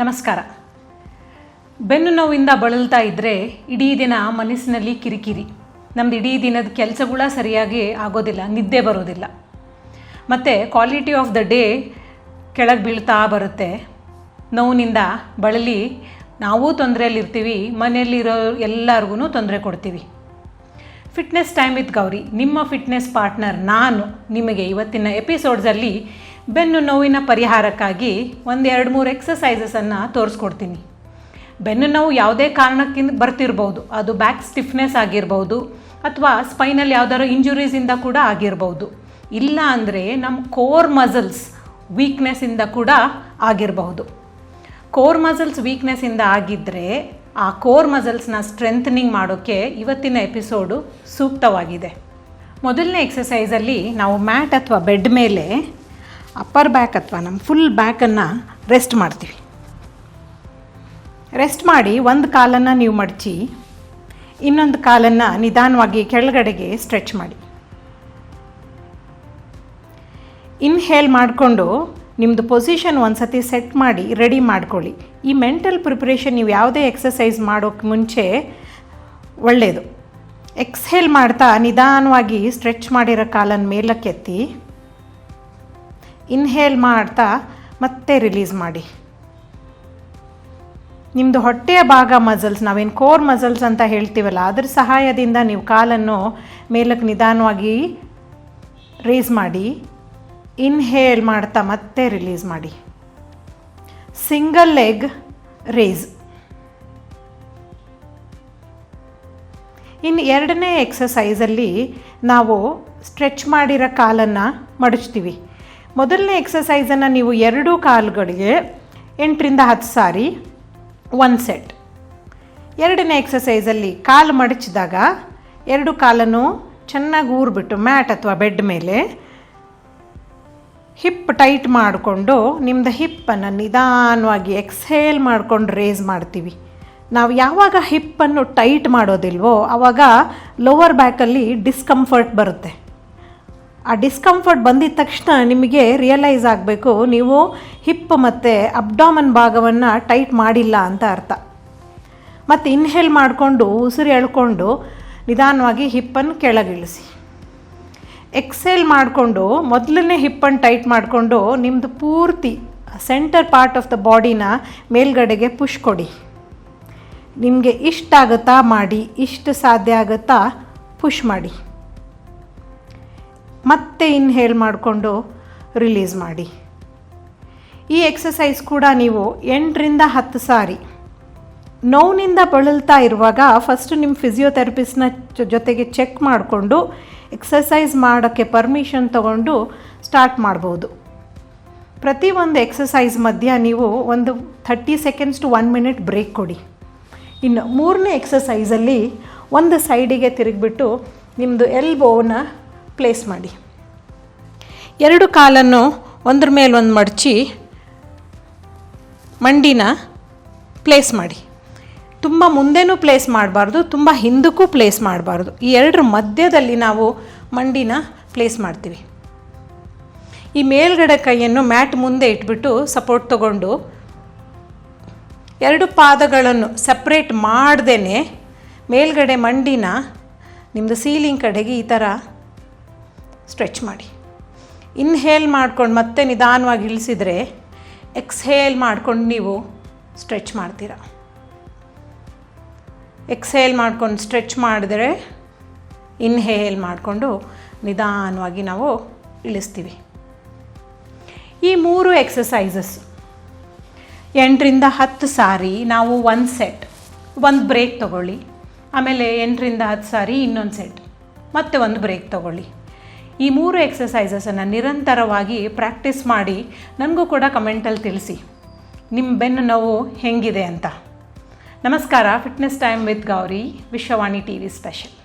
ನಮಸ್ಕಾರ. ಬೆನ್ನು ನೋವಿಂದ ಬಳಲ್ತಾ ಇದ್ದರೆ ಇಡೀ ದಿನ ಮನಸ್ಸಿನಲ್ಲಿ ಕಿರಿಕಿರಿ. ನಮ್ದು ಇಡೀ ದಿನದ ಕೆಲಸಗಳ ಸರಿಯಾಗಿ ಆಗೋದಿಲ್ಲ, ನಿದ್ದೆ ಬರೋದಿಲ್ಲ. ಮತ್ತು ಕ್ವಾಲಿಟಿ ಆಫ್ ದ ಡೇ ಕೆಳಗೆ ಬೀಳ್ತಾ ಬರುತ್ತೆ. ನೋವಿನಿಂದ ಬಳಲಿ ನಾವೂ ತೊಂದರೆಯಲ್ಲಿರ್ತೀವಿ, ಮನೆಯಲ್ಲಿರೋ ಎಲ್ಲರಿಗೂ ತೊಂದರೆ ಕೊಡ್ತೀವಿ. ಫಿಟ್ನೆಸ್ ಟೈಮ್ ವಿತ್ ಗೌರಿ, ನಿಮ್ಮ ಫಿಟ್ನೆಸ್ ಪಾರ್ಟ್ನರ್ ನಾನು ನಿಮಗೆ ಇವತ್ತಿನ ಎಪಿಸೋಡ್ಸಲ್ಲಿ ಬೆನ್ನು ನೋವಿನ ಪರಿಹಾರಕ್ಕಾಗಿ ಒಂದು ಎರಡು ಮೂರು ಎಕ್ಸಸೈಸಸನ್ನು ತೋರಿಸ್ಕೊಡ್ತೀನಿ. ಬೆನ್ನು ನೋವು ಯಾವುದೇ ಕಾರಣಕ್ಕಿಂತ ಬರ್ತಿರ್ಬೋದು. ಅದು ಬ್ಯಾಕ್ ಸ್ಟಿಫ್ನೆಸ್ ಆಗಿರ್ಬೋದು ಅಥವಾ ಸ್ಪೈನಲ್ಲಿ ಯಾವ್ದಾದ್ರು ಇಂಜುರೀಸಿಂದ ಕೂಡ ಆಗಿರ್ಬೋದು. ಇಲ್ಲ ಅಂದರೆ ನಮ್ಮ ಕೋರ್ ಮಸಲ್ಸ್ ವೀಕ್ನೆಸ್ಸಿಂದ ಕೂಡ ಆಗಿರಬಹುದು ಕೋರ್ ಮಸಲ್ಸ್ ವೀಕ್ನೆಸ್ಸಿಂದ ಆಗಿದ್ದರೆ ಆ ಕೋರ್ ಮಸಲ್ಸ್ನ ಸ್ಟ್ರೆಂಥನಿಂಗ್ ಮಾಡೋಕ್ಕೆ ಇವತ್ತಿನ ಎಪಿಸೋಡು ಸೂಕ್ತವಾಗಿದೆ. ಮೊದಲನೇ ಎಕ್ಸಸೈಸಲ್ಲಿ ನಾವು ಮ್ಯಾಟ್ ಅಥವಾ ಬೆಡ್ ಮೇಲೆ ಅಪ್ಪರ್ ಬ್ಯಾಕ್ ಅಥವಾ ನಮ್ಮ ಫುಲ್ ಬ್ಯಾಕನ್ನು ರೆಸ್ಟ್ ಮಾಡ್ತೀವಿ. ರೆಸ್ಟ್ ಮಾಡಿ ಒಂದು ಕಾಲನ್ನು ನೀವು ಮಡಚಿ, ಇನ್ನೊಂದು ಕಾಲನ್ನು ನಿಧಾನವಾಗಿ ಕೆಳಗಡೆಗೆ ಸ್ಟ್ರೆಚ್ ಮಾಡಿ. ಇನ್ಹೇಲ್ ಮಾಡಿಕೊಂಡು ನಿಮ್ಮದು ಪೊಸಿಷನ್ ಒಂದು ಸತಿ ಸೆಟ್ ಮಾಡಿ ರೆಡಿ ಮಾಡ್ಕೊಳ್ಳಿ. ಈ ಮೆಂಟಲ್ ಪ್ರಿಪ್ರೇಷನ್ ನೀವು ಯಾವುದೇ ಎಕ್ಸಸೈಸ್ ಮಾಡೋಕ್ಕೆ ಮುಂಚೆ ಒಳ್ಳೆಯದು ಎಕ್ಸ್ಹೇಲ್ ಮಾಡ್ತಾ ನಿಧಾನವಾಗಿ ಸ್ಟ್ರೆಚ್ ಮಾಡಿರೋ ಕಾಲನ್ನು ಮೇಲಕ್ಕೆತ್ತಿ. ಇನ್ಹೇಲ್ ಮಾಡ್ತಾ ಮತ್ತೆ ರಿಲೀಸ್ ಮಾಡಿ. ನಿಮ್ಮದು ಹೊಟ್ಟೆಯ ಭಾಗ ಮಸಲ್ಸ್, ನಾವೇನು ಕೋರ್ ಮಸಲ್ಸ್ ಅಂತ ಹೇಳ್ತೀವಲ್ಲ, ಅದ್ರ ಸಹಾಯದಿಂದ ನೀವು ಕಾಲನ್ನು ಮೇಲಕ್ಕೆ ನಿಧಾನವಾಗಿ ರೇಸ್ ಮಾಡಿ ಇನ್ಹೇಲ್ ಮಾಡ್ತಾ ಮತ್ತೆ ರಿಲೀಸ್ ಮಾಡಿ. ಸಿಂಗಲ್ ಲೆಗ್ ರೇಸ್ ಇನ್ನು ಎರಡನೇ ಎಕ್ಸಸೈಸಲ್ಲಿ ನಾವು ಸ್ಟ್ರೆಚ್ ಮಾಡಿರೋ ಕಾಲನ್ನು ಮಡಚ್ತೀವಿ. ಮೊದಲನೇ ಎಕ್ಸಸೈಸನ್ನು ನೀವು ಎರಡೂ ಕಾಲುಗಳಿಗೆ ಎಂಟರಿಂದ ಹತ್ತು ಸಾರಿ ಒನ್ ಸೆಟ್ ಎರಡನೇ ಎಕ್ಸಸೈಸಲ್ಲಿ ಕಾಲು ಮಡಚಿದಾಗ ಎರಡು ಕಾಲನ್ನು ಚೆನ್ನಾಗಿ ಊರ್ಬಿಟ್ಟು ಮ್ಯಾಟ್ ಅಥವಾ ಬೆಡ್ ಮೇಲೆ ಹಿಪ್ ಟೈಟ್ ಮಾಡಿಕೊಂಡು ನಿಮ್ಮದು ಹಿಪ್ಪನ್ನು ನಿಧಾನವಾಗಿ ಎಕ್ಸ್ಹೇಲ್ ಮಾಡ್ಕೊಂಡು ರೇಸ್ ಮಾಡ್ತೀವಿ. ನಾವು ಯಾವಾಗ ಹಿಪ್ಪನ್ನು ಟೈಟ್ ಮಾಡೋದಿಲ್ವೋ ಆವಾಗ ಲೋವರ್ ಬ್ಯಾಕಲ್ಲಿ ಡಿಸ್ಕಂಫರ್ಟ್ ಬರುತ್ತೆ. ಆ ಡಿಸ್ಕಂಫರ್ಟ್ ಬಂದಿದ ತಕ್ಷಣ ನಿಮಗೆ ರಿಯಲೈಸ್ ಆಗಬೇಕು, ನೀವು ಹಿಪ್ ಮತ್ತು ಅಬ್ಡಾಮನ್ ಭಾಗವನ್ನು ಟೈಟ್ ಮಾಡಿಲ್ಲ ಅಂತ ಅರ್ಥ. ಮತ್ತು ಇನ್ಹೇಲ್ ಮಾಡಿಕೊಂಡು, ಉಸಿರು ಎಳ್ಕೊಂಡು, ನಿಧಾನವಾಗಿ ಹಿಪ್ಪನ್ನು ಕೆಳಗಿಳಿಸಿ. ಎಕ್ಸೇಲ್ ಮಾಡಿಕೊಂಡು, ಮೊದಲನೇ ಹಿಪ್ಪನ್ನು ಟೈಟ್ ಮಾಡಿಕೊಂಡು ನಿಮ್ಮದು ಪೂರ್ತಿ ಸೆಂಟರ್ ಪಾರ್ಟ್ ಆಫ್ ದ ಬಾಡಿನ ಮೇಲ್ಗಡೆಗೆ ಪುಷ್ ಕೊಡಿ. ನಿಮಗೆ ಇಷ್ಟಾಗುತ್ತಾ ಮಾಡಿ, ಇಷ್ಟು ಸಾಧ್ಯ ಆಗುತ್ತಾ ಪುಷ್ ಮಾಡಿ. ಮತ್ತೆ ಇನ್ಹೇಲ್ ಮಾಡಿಕೊಂಡು ರಿಲೀಸ್ ಮಾಡಿ. ಈ ಎಕ್ಸಸೈಸ್ ಕೂಡ ನೀವು ಎಂಟರಿಂದ ಹತ್ತು ಸಾರಿ ನೋವಿನಿಂದ ಬಳಲ್ತಾ ಇರುವಾಗ ಫಸ್ಟ್ ನಿಮ್ಮ ಫಿಸಿಯೋಥೆರಪಿಸ್ಟ್ನ ಜೊತೆಗೆ ಚೆಕ್ ಮಾಡಿಕೊಂಡು ಎಕ್ಸಸೈಸ್ ಮಾಡೋಕ್ಕೆ ಪರ್ಮಿಷನ್ ತಗೊಂಡು ಸ್ಟಾರ್ಟ್ ಮಾಡ್ಬೋದು. ಪ್ರತಿಯೊಂದು ಎಕ್ಸಸೈಸ್ ಮಧ್ಯ ನೀವು ಒಂದು thirty seconds to one minute break ಕೊಡಿ. ಇನ್ನು ಮೂರನೇ ಎಕ್ಸಸೈಸಲ್ಲಿ ಒಂದು ಸೈಡಿಗೆ ತಿರುಗಿಬಿಟ್ಟು ನಿಮ್ಮದು ಎಲ್ಬೋನ ಪ್ಲೇಸ್ ಮಾಡಿ. ಎರಡು ಕಾಲನ್ನು ಒಂದ್ರ ಮೇಲೊಂದು ಮಡಚಿ ಮಂಡಿನ ಪ್ಲೇಸ್ ಮಾಡಿ. ತುಂಬ ಮುಂದೆನೂ ಪ್ಲೇಸ್ ಮಾಡಬಾರ್ದು, ತುಂಬ ಹಿಂದಕ್ಕೂ ಪ್ಲೇಸ್ ಮಾಡಬಾರ್ದು. ಈ ಎರಡರ ಮಧ್ಯದಲ್ಲಿ ನಾವು ಮಂಡಿನ ಪ್ಲೇಸ್ ಮಾಡ್ತೀವಿ. ಈ ಮೇಲ್ಗಡೆ ಕೈಯನ್ನು ಮ್ಯಾಟ್ ಮುಂದೆ ಇಟ್ಬಿಟ್ಟು ಸಪೋರ್ಟ್ ತಗೊಂಡು ಎರಡು ಪಾದಗಳನ್ನು ಸಪ್ರೇಟ್ ಮಾಡ್ದೇ ಮೇಲ್ಗಡೆ ಮಂಡಿನ ನಿಮ್ಮದು ಸೀಲಿಂಗ್ ಕಡೆಗೆ ಈ ಥರ ಸ್ಟ್ರೆಚ್ ಮಾಡಿ. ಇನ್ಹೇಲ್ ಮಾಡ್ಕೊಂಡು ಮತ್ತೆ ನಿಧಾನವಾಗಿ ಇಳಿಸಿದರೆ ಎಕ್ಸ್ಹೇಲ್ ಮಾಡ್ಕೊಂಡು ನೀವು ಸ್ಟ್ರೆಚ್ ಮಾಡ್ತೀರ. ಎಕ್ಸ್ಹೇಲ್ ಮಾಡ್ಕೊಂಡು ಸ್ಟ್ರೆಚ್ ಮಾಡಿದ್ರೆ ಇನ್ಹೇಲ್ ಮಾಡಿಕೊಂಡು ನಿಧಾನವಾಗಿ ನಾವು ಇಳಿಸ್ತೀವಿ. ಈ ಮೂರು ಎಕ್ಸಸೈಸಸ್ ಎಂಟರಿಂದ ಹತ್ತು ಸಾರಿ ನಾವು ಒಂದು ಸೆಟ್, ಒಂದು ಬ್ರೇಕ್ ತೊಗೊಳ್ಳಿ. ಆಮೇಲೆ ಎಂಟರಿಂದ ಹತ್ತು ಸಾರಿ ಇನ್ನೊಂದು ಸೆಟ್, ಮತ್ತೆ ಒಂದು ಬ್ರೇಕ್ ತೊಗೊಳ್ಳಿ. ಈ ಮೂರು ಎಕ್ಸಸೈಸಸನ್ನು ನಿರಂತರವಾಗಿ ಪ್ರಾಕ್ಟೀಸ್ ಮಾಡಿ ನನಗೂ ಕೂಡ ಕಮೆಂಟಲ್ಲಿ ತಿಳಿಸಿ. ನಿಮ್ಮ ಬೆನ್ನು ನೋವು ಹೆಂಗಿದೆ ಅಂತ. ನಮಸ್ಕಾರ fitness time with Gauri, Vishwavani T V special